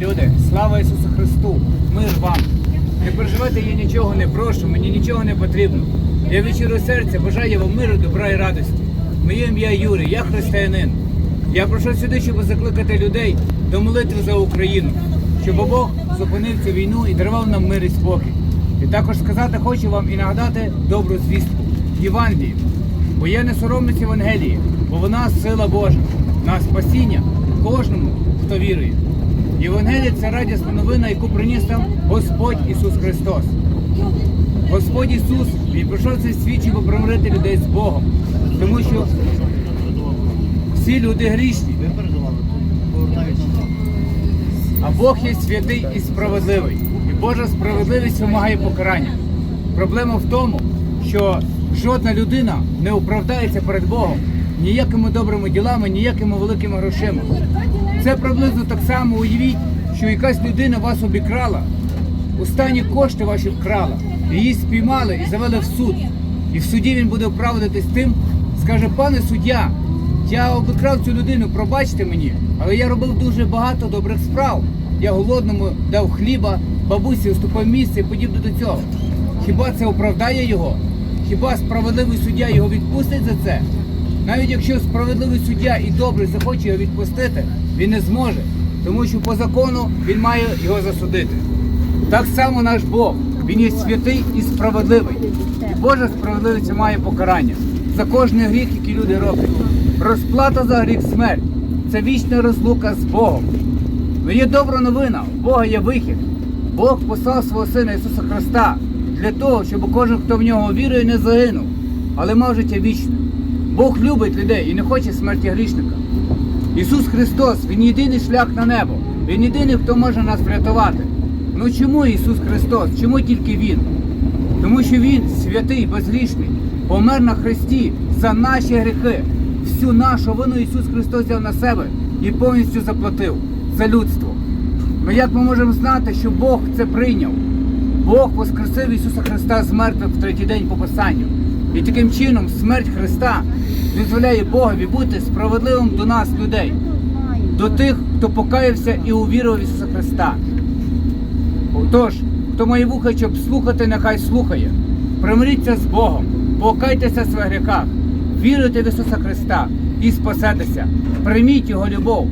Люди, слава Ісусу Христу! Мир вам! Не переживайте, я нічого не прошу, мені нічого не потрібно. Я від щирого серця бажаю вам миру, добра і радості. Моє ім'я Юрій, я християнин. Я прийшов сюди, щоб закликати людей до молитви за Україну, щоб Бог зупинив цю війну і дарував нам мир і спокій. І також сказати хочу вам і нагадати добру звістку Євангелію. Бо я не соромлюсь Євангелії, бо вона сила Божа, на спасіння кожному, хто вірує. Євангелія це радісна новина, яку приніс нам Господь Ісус Христос. Господь Ісус Він прийшов цей світ, щоб примирити людей з Богом. Тому що всі люди грішні, а Бог є святий і справедливий. І Божа справедливість вимагає покарання. Проблема в тому, що жодна людина не оправдається перед Богом ніякими добрими ділами, ніякими великими грошима. Це приблизно так само уявіть, що якась людина вас обікрала, останні кошти ваші вкрала, її спіймали і завели в суд. І в суді він буде оправдатись тим, скаже, пане суддя, я обікрав цю людину, пробачте мені, але я робив дуже багато добрих справ. Я голодному дав хліба, бабусі уступив місце і подібне до цього. Хіба це оправдає його? Хіба справедливий суддя його відпустить за це? Навіть якщо справедливий суддя і добрий захоче його відпустити, він не зможе, тому що по закону він має його засудити. Так само наш Бог, він є святий і справедливий. І Божа справедливість має покарання за кожний гріх, який люди роблять. Розплата за гріх смерть це вічна розлука з Богом. Ну є добра новина, у Бога є вихід. Бог послав свого Сина Ісуса Христа для того, щоб кожен, хто в нього вірує, не загинув, але мав життя вічне. Бог любить людей і не хоче смерті грішника. Ісус Христос, Він єдиний шлях на небо. Він єдиний, хто може нас врятувати. Ну чому Ісус Христос? Чому тільки Він? Тому що Він святий, безгрішний, помер на Христі за наші гріхи. Всю нашу вину Ісус Христос взяв на себе і повністю заплатив за людство. Ну як ми можемо знати, що Бог це прийняв? Бог воскресив Ісуса Христа з мертвих в третій день по Писанню. І таким чином смерть Христа дозволяє Богові бути справедливим до нас, людей, до тих, хто покаявся і увірував Ісуса Христа. Отож, хто має вуха, щоб слухати, нехай слухає. Примиріться з Богом, покайтеся в своїх гріхах, віруйте в Ісуса Христа і спасетеся. Прийміть Його любов,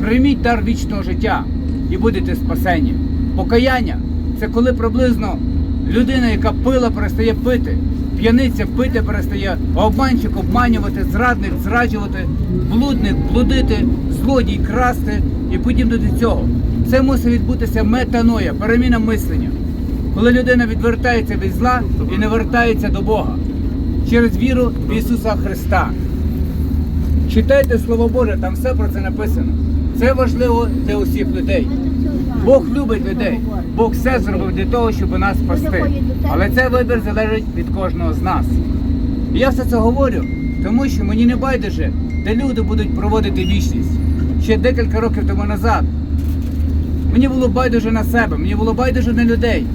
прийміть дар вічного життя і будете спасені. Покаяння це коли приблизно людина, яка пила, перестає пити, п'яниця пити перестає, обманщик обманювати, зрадник зраджувати, блудник блудити, злодій красти і подібне до цього. Це мусить відбутися метаноя, переміна мислення. Коли людина відвертається від зла і не вертається до Бога через віру в Ісуса Христа. Читайте Слово Боже, там все про це написано. Це важливо для усіх людей. Бог любить людей. Бог все зробив для того, щоб нас спасти. Але цей вибір залежить від кожного з нас. І я все це говорю, тому що мені не байдуже, де люди будуть проводити вічність. Ще декілька років тому назад. Мені було байдуже на себе, мені було байдуже на людей.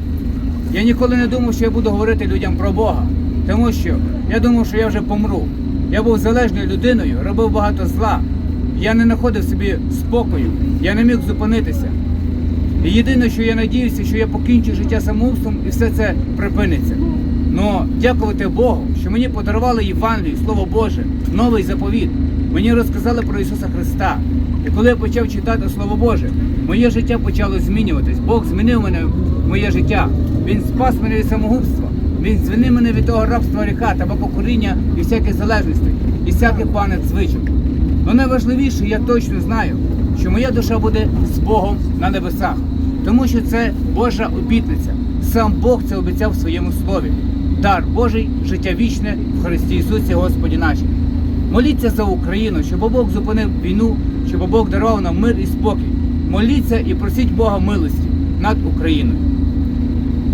Я ніколи не думав, що я буду говорити людям про Бога. Тому що я думав, що я вже помру. Я був залежною людиною, робив багато зла. Я не знаходив собі спокою, я не міг зупинитися. І єдине, що я надіюся, що я покінчу життя самогубством і все це припиниться. Но дякувати Богу, що мені подарували Євангелію, Слово Боже, новий заповіт. Мені розказали про Ісуса Христа. І коли я почав читати Слово Боже, моє життя почало змінюватись. Бог змінив мене моє життя. Він спас мене від самогубства. Він звільнив мене від того рабства та покоріння і всяких залежностей, і всяких панець звичок. Но найважливіше, я точно знаю, що моя душа буде з Богом на небесах, тому що це Божа обітниця. Сам Бог це обіцяв в своєму слові. Дар Божий, життя вічне в Христі Ісусі Господі нашій. Моліться за Україну, щоб Бог зупинив війну, щоб Бог дарував нам мир і спокій. Моліться і просіть Бога милості над Україною.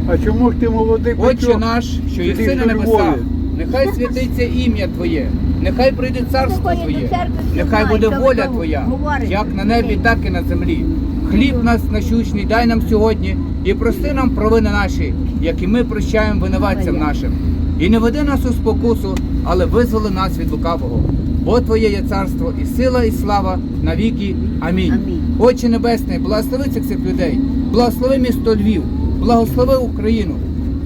А чому ж ти молодий Отче наш, що єси сидиш на небесах? Нехай святиться ім'я Твоє, нехай прийде царство Твоє, нехай буде воля Твоя, як на небі, так і на землі. Хліб нас насущний дай нам сьогодні і прости нам провини наші, як і ми прощаємо винуватцям нашим. І не веди нас у спокусу, але визволи нас від лукавого. Бо Твоє є царство і сила, і слава навіки. Амінь. Амінь. Отче Небесний, благослови цих цих людей, благослови місто Львів, благослови Україну,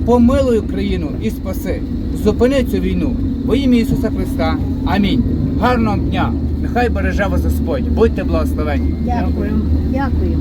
помилуй Україну і спаси. Зупини цю війну во ім'я Ісуса Христа. Амінь. Гарного дня! Нехай береже вас Господь. Будьте благословені. Дякую. Дякую.